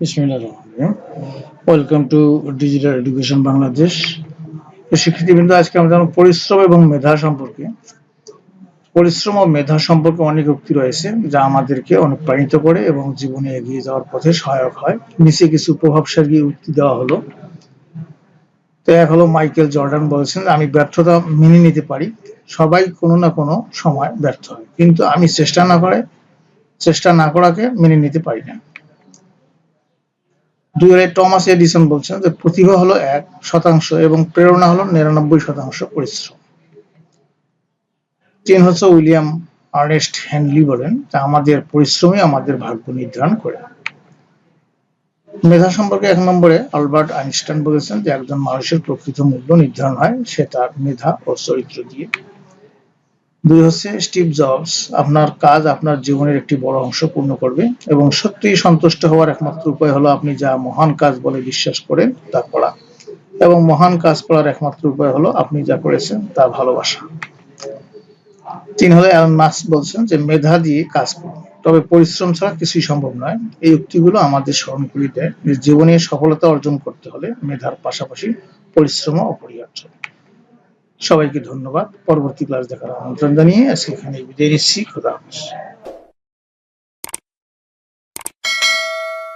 অনেক উক্তি রয়েছে, যা আমাদেরকে অনুপ্রাণিত করে এবং জীবনে এগিয়ে যাওয়ার পথে সহায়ক হয়। নিচে কিছু প্রভাবশালী উক্তি দেওয়া হলো। তো এক হলো মাইকেল জর্ডান বলেছেন, আমি ব্যর্থতা মেনে নিতে পারি। সবাই কোনো না কোনো সময় ব্যর্থ হয়। কিন্তু আমি চেষ্টা না করে, চেষ্টা না করাকে মেনে নিতে পারি না। হাজার টমাস এডিসন বলছেন যে প্রতিভা হলো এক শতাংশ এবং প্রেরণা হলো নিরানব্বই শতাংশ পরিশ্রম। তিন হচ্ছে উইলিয়াম আর্নেস্ট হ্যানলি বলেন যে আমাদের পরিশ্রমই আমাদের ভাগ্য নির্ধারণ করে। মেধা সম্পর্কে এক নম্বরে আলবার্ট আইনস্টাইন বলেছেন যে একজন মানুষের প্রকৃত মূল্য নির্ধারণ হয়, সে তার মেধা ও চরিত্র দিয়ে। দুই হচ্ছে স্টিভ জবস। আপনার কাজ আপনার জীবনের একটি বড় অংশ পূর্ণ করবে এবং সত্যিই সন্তুষ্ট হওয়ার একমাত্র উপায় হলো আপনি যা মহান কাজ বলে বিশ্বাস করেন তা করা। এবং মহান কাজ করার একমাত্র উপায় হলো আপনি যা করেছেন তা ভালোবাসা। তিন হলে অ্যালন মাস্ক বলছেন যে, মেধা দিয়ে কাজ করুন। তবে পরিশ্রম ছাড়া কিছুই সম্ভব নয়। এই উক্তিগুলো আমাদের স্মরণ করিয়ে দেয় জীবনে সফলতা অর্জন করতে হলে মেধার পাশাপাশি পরিশ্রমও অপরিহার্য। সবাইকে ধন্যবাদ। পরবর্তী ক্লাস দেখার আমন্ত্রণ জানিয়ে আজকে এখানে বিদায় নিচ্ছি। খোদা হাফেজ।